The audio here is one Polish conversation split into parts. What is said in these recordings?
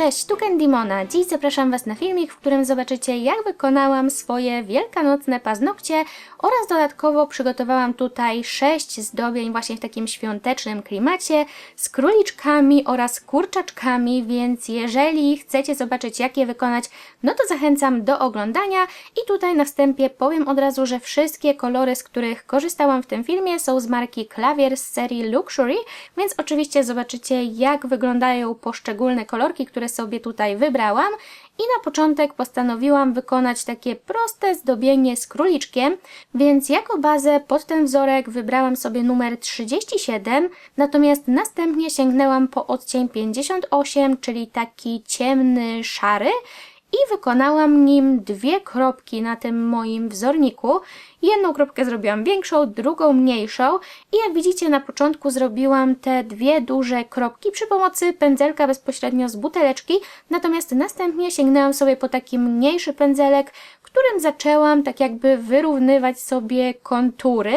Cześć, tu Candymona. Dziś zapraszam Was na filmik, w którym zobaczycie jak wykonałam swoje wielkanocne paznokcie oraz dodatkowo przygotowałam tutaj 6 zdobień właśnie w takim świątecznym klimacie z króliczkami oraz kurczaczkami, więc jeżeli chcecie zobaczyć jak je wykonać, no to zachęcam do oglądania i tutaj na wstępie powiem od razu, że wszystkie kolory, z których korzystałam w tym filmie są z marki Klawier z serii Luxury, więc oczywiście zobaczycie jak wyglądają poszczególne kolorki, które sobie tutaj wybrałam i na początek postanowiłam wykonać takie proste zdobienie z króliczkiem, więc jako bazę pod ten wzorek wybrałam sobie numer 37, natomiast następnie sięgnęłam po odcień 58, czyli taki ciemny, szary i wykonałam nim dwie kropki na tym moim wzorniku. Jedną kropkę zrobiłam większą, drugą mniejszą i jak widzicie na początku zrobiłam te dwie duże kropki przy pomocy pędzelka bezpośrednio z buteleczki, natomiast następnie sięgnęłam sobie po taki mniejszy pędzelek, którym zaczęłam tak jakby wyrównywać sobie kontury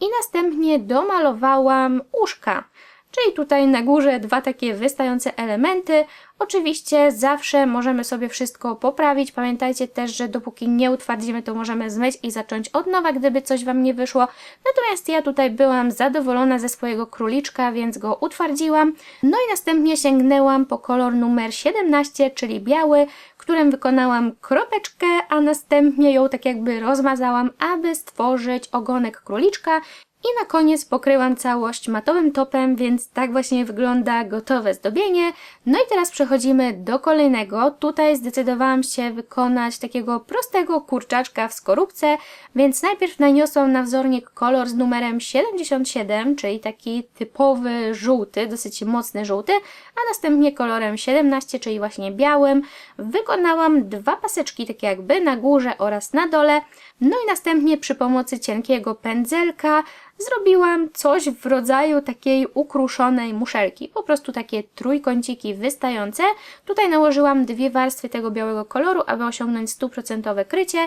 i następnie domalowałam uszka. Czyli tutaj na górze dwa takie wystające elementy. Oczywiście zawsze możemy sobie wszystko poprawić. Pamiętajcie też, że dopóki nie utwardzimy, to możemy zmyć i zacząć od nowa, gdyby coś Wam nie wyszło. Natomiast ja tutaj byłam zadowolona ze swojego króliczka, więc go utwardziłam. No i następnie sięgnęłam po kolor numer 17, czyli biały, którym wykonałam kropeczkę, a następnie ją tak jakby rozmazałam, aby stworzyć ogonek króliczka. I na koniec pokryłam całość matowym topem, więc tak właśnie wygląda gotowe zdobienie. No i teraz przechodzimy do kolejnego. Tutaj zdecydowałam się wykonać takiego prostego kurczaczka w skorupce, więc najpierw naniosłam na wzornik kolor z numerem 77, czyli taki typowy żółty, dosyć mocny żółty, a następnie kolorem 17, czyli właśnie białym. Wykonałam dwa paseczki, takie jakby na górze oraz na dole. No i następnie przy pomocy cienkiego pędzelka zrobiłam coś w rodzaju takiej ukruszonej muszelki. Po prostu takie trójkąciki wystające. Tutaj nałożyłam dwie warstwy tego białego koloru, aby osiągnąć stuprocentowe krycie.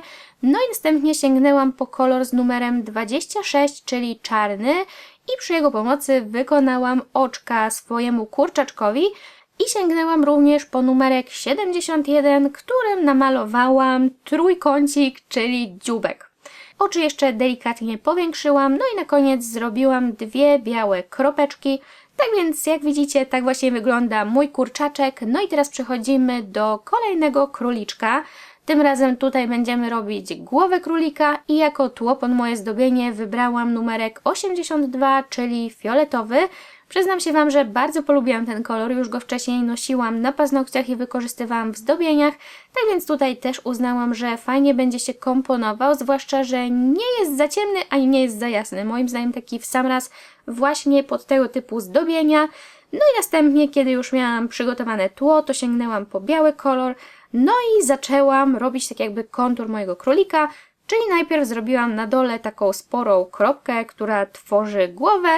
No i następnie sięgnęłam po kolor z numerem 26, czyli czarny i przy jego pomocy wykonałam oczka swojemu kurczaczkowi. I sięgnęłam również po numerek 71, którym namalowałam trójkącik, czyli dziubek. Oczy jeszcze delikatnie powiększyłam, no i na koniec zrobiłam dwie białe kropeczki. Tak więc jak widzicie, tak właśnie wygląda mój kurczaczek. No i teraz przechodzimy do kolejnego króliczka. Tym razem tutaj będziemy robić głowę królika i jako tło pod moje zdobienie wybrałam numerek 82, czyli fioletowy. Przyznam się Wam, że bardzo polubiłam ten kolor, już go wcześniej nosiłam na paznokciach i wykorzystywałam w zdobieniach, tak więc tutaj też uznałam, że fajnie będzie się komponował, zwłaszcza, że nie jest za ciemny, ani nie jest za jasny. Moim zdaniem taki w sam raz właśnie pod tego typu zdobienia. No i następnie, kiedy już miałam przygotowane tło, to sięgnęłam po biały kolor, no i zaczęłam robić tak jakby kontur mojego królika, Czyli najpierw zrobiłam na dole taką sporą kropkę, która tworzy głowę,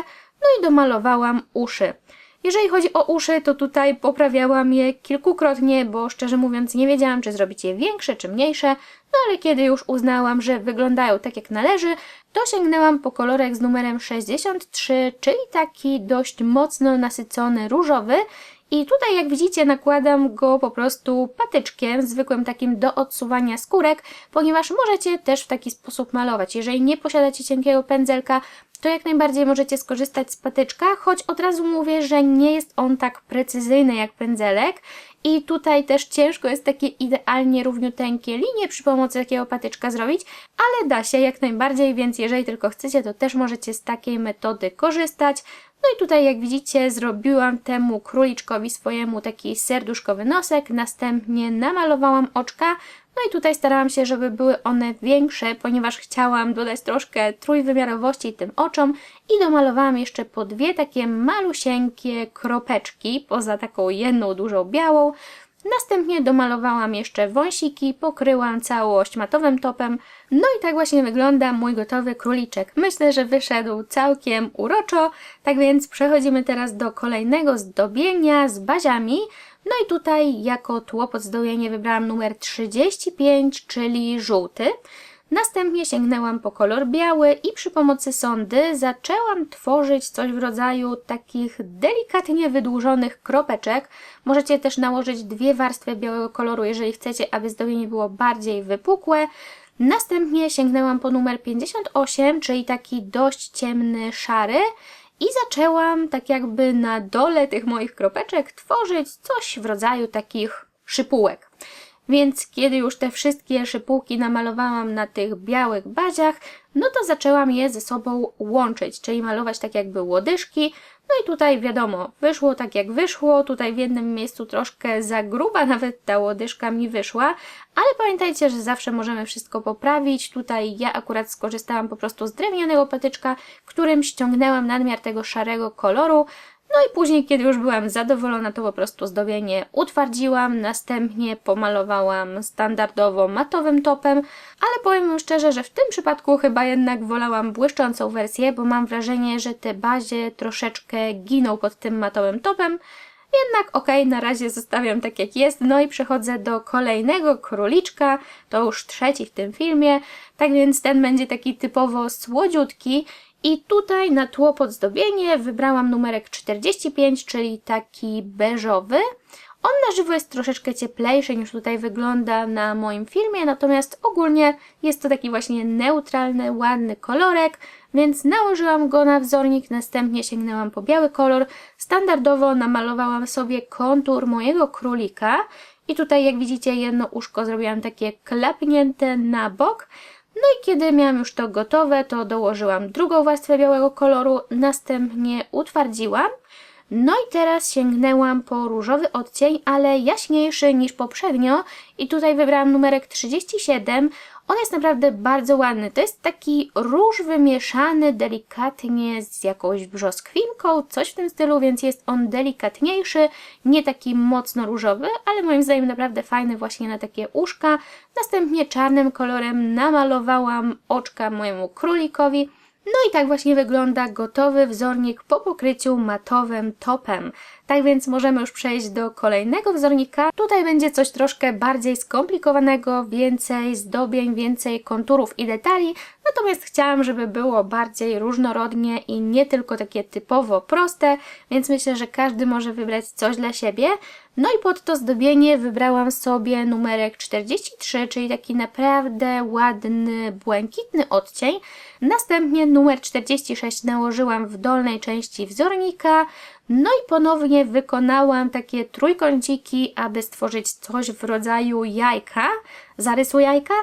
no i domalowałam uszy. Jeżeli chodzi o uszy, to tutaj poprawiałam je kilkukrotnie, bo szczerze mówiąc nie wiedziałam, czy zrobić je większe, czy mniejsze, no ale kiedy już uznałam, że wyglądają tak jak należy, to sięgnęłam po kolorek z numerem 63, czyli taki dość mocno nasycony różowy i tutaj jak widzicie nakładam go po prostu patyczkiem, zwykłym takim do odsuwania skórek, ponieważ możecie też w taki sposób malować. Jeżeli nie posiadacie cienkiego pędzelka, to jak najbardziej możecie skorzystać z patyczka, choć od razu mówię, że nie jest on tak precyzyjny jak pędzelek i tutaj też ciężko jest takie idealnie równiuteńkie linie przy pomocy takiego patyczka zrobić, ale da się jak najbardziej, więc jeżeli tylko chcecie, to też możecie z takiej metody korzystać. No i tutaj jak widzicie zrobiłam temu króliczkowi swojemu taki serduszkowy nosek, następnie namalowałam oczka, no i tutaj starałam się, żeby były one większe, ponieważ chciałam dodać troszkę trójwymiarowości tym oczom i domalowałam jeszcze po dwie takie malusieńkie kropeczki, poza taką jedną dużą białą. Następnie domalowałam jeszcze wąsiki, pokryłam całość matowym topem. No i tak właśnie wygląda mój gotowy króliczek. Myślę, że wyszedł całkiem uroczo, tak więc przechodzimy teraz do kolejnego zdobienia z baziami. No i tutaj jako tło pod zdobienie wybrałam numer 35, czyli żółty. Następnie sięgnęłam po kolor biały i przy pomocy sondy zaczęłam tworzyć coś w rodzaju takich delikatnie wydłużonych kropeczek. Możecie też nałożyć dwie warstwy białego koloru, jeżeli chcecie, aby zdobienie było bardziej wypukłe. Następnie sięgnęłam po numer 58, czyli taki dość ciemny szary i zaczęłam tak jakby na dole tych moich kropeczek tworzyć coś w rodzaju takich szypułek. Więc kiedy już te wszystkie szypułki namalowałam na tych białych baziach, no to zaczęłam je ze sobą łączyć, czyli malować tak jakby łodyżki. No i tutaj wiadomo, wyszło tak jak wyszło, tutaj w jednym miejscu troszkę za gruba nawet ta łodyżka mi wyszła, ale pamiętajcie, że zawsze możemy wszystko poprawić. Tutaj ja akurat skorzystałam po prostu z drewnianego patyczka, którym ściągnęłam nadmiar tego szarego koloru, no i później, kiedy już byłam zadowolona, to po prostu zdobienie utwardziłam, następnie pomalowałam standardowo matowym topem, ale powiem szczerze, że w tym przypadku chyba jednak wolałam błyszczącą wersję, bo mam wrażenie, że te bazie troszeczkę giną pod tym matowym topem, jednak okay, na razie zostawiam tak jak jest, no i przechodzę do kolejnego króliczka, to już trzeci w tym filmie, tak więc ten będzie taki typowo słodziutki i tutaj na tło podzdobienie wybrałam numerek 45, czyli taki beżowy. On na żywo jest troszeczkę cieplejszy niż tutaj wygląda na moim filmie, natomiast ogólnie jest to taki właśnie neutralny, ładny kolorek, więc nałożyłam go na wzornik, następnie sięgnęłam po biały kolor. Standardowo namalowałam sobie kontur mojego królika i tutaj jak widzicie jedno uszko zrobiłam takie klapnięte na bok, no i kiedy miałam już to gotowe, to dołożyłam drugą warstwę białego koloru, następnie utwardziłam. No i teraz sięgnęłam po różowy odcień, ale jaśniejszy niż poprzednio i tutaj wybrałam numerek 37. On jest naprawdę bardzo ładny. To jest taki róż wymieszany delikatnie z jakąś brzoskwinką, coś w tym stylu, więc jest on delikatniejszy, nie taki mocno różowy, ale moim zdaniem naprawdę fajny właśnie na takie uszka. Następnie czarnym kolorem namalowałam oczka mojemu królikowi. No i tak właśnie wygląda gotowy wzornik po pokryciu matowym topem. Tak więc możemy już przejść do kolejnego wzornika. Tutaj będzie coś troszkę bardziej skomplikowanego, więcej zdobień, więcej konturów i detali, natomiast chciałam, żeby było bardziej różnorodnie i nie tylko takie typowo proste, więc myślę, że każdy może wybrać coś dla siebie. No i pod to zdobienie wybrałam sobie numerek 43, czyli taki naprawdę ładny, błękitny odcień. Następnie numer 46 nałożyłam w dolnej części wzornika, no i ponownie wykonałam takie trójkąciki, aby stworzyć coś w rodzaju jajka, zarysu jajka.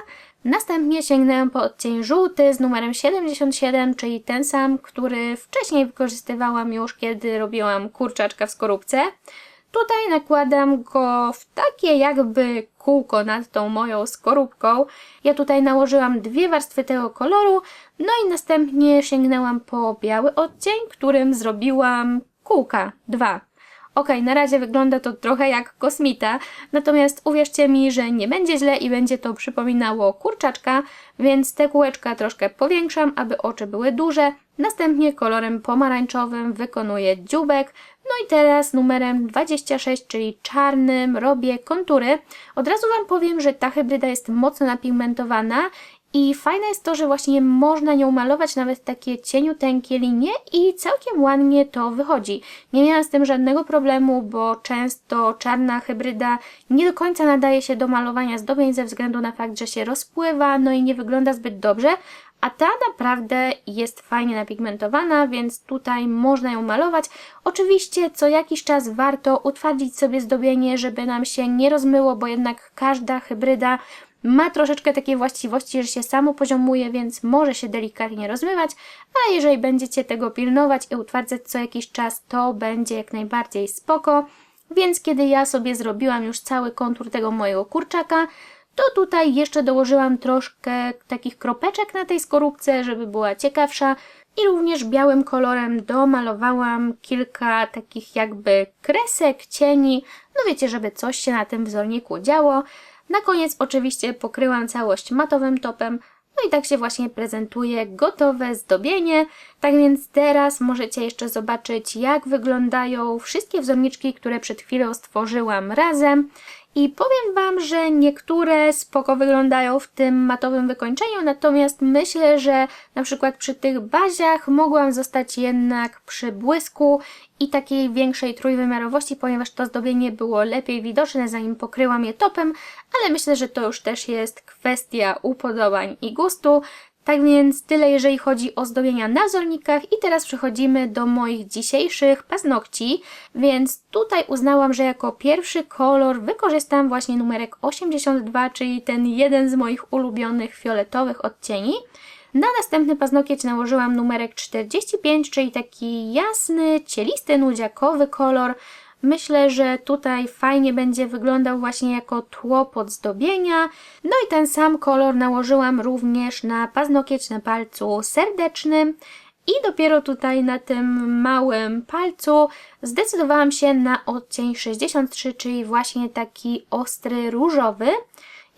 Następnie sięgnęłam po odcień żółty z numerem 77, czyli ten sam, który wcześniej wykorzystywałam już, kiedy robiłam kurczaczka w skorupce. Tutaj nakładam go w takie jakby kółko nad tą moją skorupką. Ja tutaj nałożyłam dwie warstwy tego koloru, no i następnie sięgnęłam po biały odcień, którym zrobiłam kółka, dwa. Ok, na razie wygląda to trochę jak kosmita, natomiast uwierzcie mi, że nie będzie źle i będzie to przypominało kurczaczka, więc te kółeczka troszkę powiększam, aby oczy były duże. Następnie kolorem pomarańczowym wykonuję dziubek, no i teraz numerem 26, czyli czarnym, robię kontury. Od razu Wam powiem, że ta hybryda jest mocno napigmentowana i fajne jest to, że właśnie można nią malować nawet takie cieniuteńkie linie i całkiem ładnie to wychodzi. Nie miałam z tym żadnego problemu, bo często czarna hybryda nie do końca nadaje się do malowania zdobień ze względu na fakt, że się rozpływa, no i nie wygląda zbyt dobrze, a ta naprawdę jest fajnie napigmentowana, więc tutaj można ją malować. Oczywiście co jakiś czas warto utwardzić sobie zdobienie, żeby nam się nie rozmyło, bo jednak każda hybryda ma troszeczkę takie właściwości, że się samo poziomuje, więc może się delikatnie rozmywać, a jeżeli będziecie tego pilnować i utwardzać co jakiś czas, to będzie jak najbardziej spoko. Więc kiedy ja sobie zrobiłam już cały kontur tego mojego kurczaka, to tutaj jeszcze dołożyłam troszkę takich kropeczek na tej skorupce, żeby była ciekawsza i również białym kolorem domalowałam kilka takich jakby kresek, cieni, no wiecie, żeby coś się na tym wzorniku działo. Na koniec oczywiście pokryłam całość matowym topem, no i tak się właśnie prezentuje gotowe zdobienie. Tak więc teraz możecie jeszcze zobaczyć, jak wyglądają wszystkie wzorniczki, które przed chwilą stworzyłam razem. I powiem Wam, że niektóre spoko wyglądają w tym matowym wykończeniu, natomiast myślę, że na przykład przy tych baziach mogłam zostać jednak przy błysku i takiej większej trójwymiarowości, ponieważ to zdobienie było lepiej widoczne zanim pokryłam je topem, ale myślę, że to już też jest kwestia upodobań i gustu. Tak więc tyle jeżeli chodzi o zdobienia na wzornikach i teraz przechodzimy do moich dzisiejszych paznokci, więc tutaj uznałam, że jako pierwszy kolor wykorzystam właśnie numerek 82, czyli ten jeden z moich ulubionych fioletowych odcieni. Na następny paznokieć nałożyłam numerek 45, czyli taki jasny, cielisty, nudziakowy kolor. Myślę, że tutaj fajnie będzie wyglądał właśnie jako tło podzdobienia. No i ten sam kolor nałożyłam również na paznokieć na palcu serdecznym. I dopiero tutaj na tym małym palcu zdecydowałam się na odcień 63, czyli właśnie taki ostry różowy.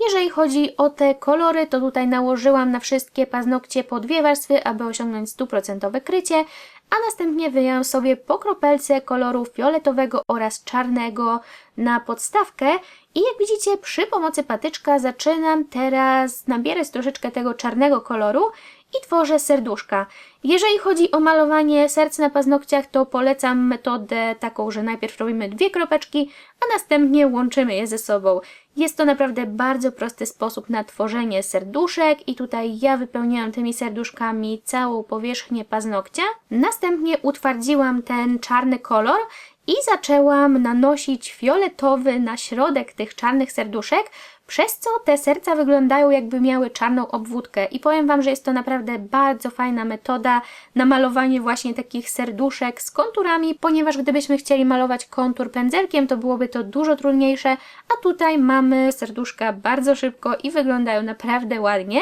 Jeżeli chodzi o te kolory, to tutaj nałożyłam na wszystkie paznokcie po dwie warstwy, aby osiągnąć stuprocentowe krycie, a następnie wyjęłam sobie po kropelce koloru fioletowego oraz czarnego na podstawkę. I jak widzicie przy pomocy patyczka zaczynam teraz nabierać troszeczkę tego czarnego koloru i tworzę serduszka. Jeżeli chodzi o malowanie serc na paznokciach, to polecam metodę taką, że najpierw robimy dwie kropeczki, a następnie łączymy je ze sobą. Jest to naprawdę bardzo prosty sposób na tworzenie serduszek i tutaj ja wypełniłam tymi serduszkami całą powierzchnię paznokcia. Następnie utwardziłam ten czarny kolor i zaczęłam nanosić fioletowy na środek tych czarnych serduszek, przez co te serca wyglądają jakby miały czarną obwódkę i powiem Wam, że jest to naprawdę bardzo fajna metoda na malowanie właśnie takich serduszek z konturami, ponieważ gdybyśmy chcieli malować kontur pędzelkiem, to byłoby to dużo trudniejsze, a tutaj mamy serduszka bardzo szybko i wyglądają naprawdę ładnie.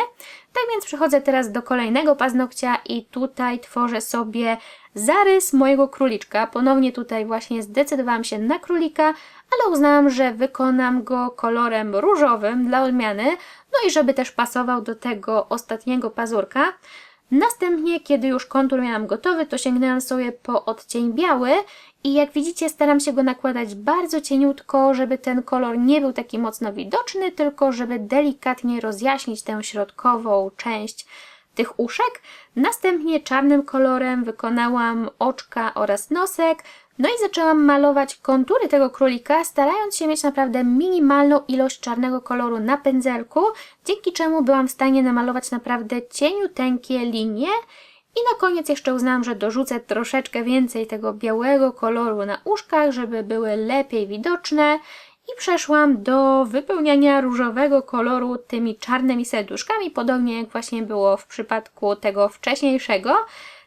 Tak więc przechodzę teraz do kolejnego paznokcia i tutaj tworzę sobie zarys mojego króliczka. Ponownie tutaj właśnie zdecydowałam się na królika, ale uznałam, że wykonam go kolorem różowym dla odmiany, no i żeby też pasował do tego ostatniego pazurka. Następnie, kiedy już kontur miałam gotowy, to sięgnęłam sobie po odcień biały i jak widzicie staram się go nakładać bardzo cieniutko, żeby ten kolor nie był taki mocno widoczny, tylko żeby delikatnie rozjaśnić tę środkową część tych uszek. Następnie czarnym kolorem wykonałam oczka oraz nosek, no i zaczęłam malować kontury tego królika, starając się mieć naprawdę minimalną ilość czarnego koloru na pędzelku, dzięki czemu byłam w stanie namalować naprawdę cieniuteńkie linie. I na koniec jeszcze uznałam, że dorzucę troszeczkę więcej tego białego koloru na uszkach, żeby były lepiej widoczne. I przeszłam do wypełniania różowego koloru tymi czarnymi serduszkami, podobnie jak właśnie było w przypadku tego wcześniejszego.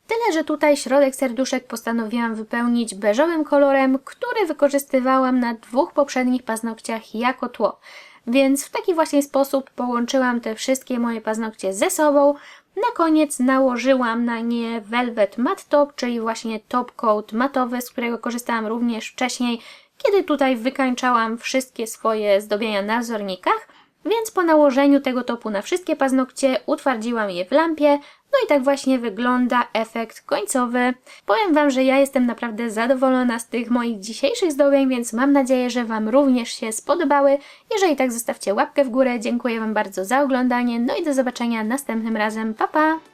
Tyle, że tutaj środek serduszek postanowiłam wypełnić beżowym kolorem, który wykorzystywałam na dwóch poprzednich paznokciach jako tło. Więc w taki właśnie sposób połączyłam te wszystkie moje paznokcie ze sobą. Na koniec nałożyłam na nie Velvet Matte Top, czyli właśnie top coat matowy, z którego korzystałam również wcześniej, kiedy tutaj wykańczałam wszystkie swoje zdobienia na wzornikach. Więc po nałożeniu tego topu na wszystkie paznokcie utwardziłam je w lampie, no i tak właśnie wygląda efekt końcowy. Powiem Wam, że ja jestem naprawdę zadowolona z tych moich dzisiejszych zdobień, więc mam nadzieję, że Wam również się spodobały. Jeżeli tak, zostawcie łapkę w górę. Dziękuję Wam bardzo za oglądanie, no i do zobaczenia następnym razem. Pa, pa!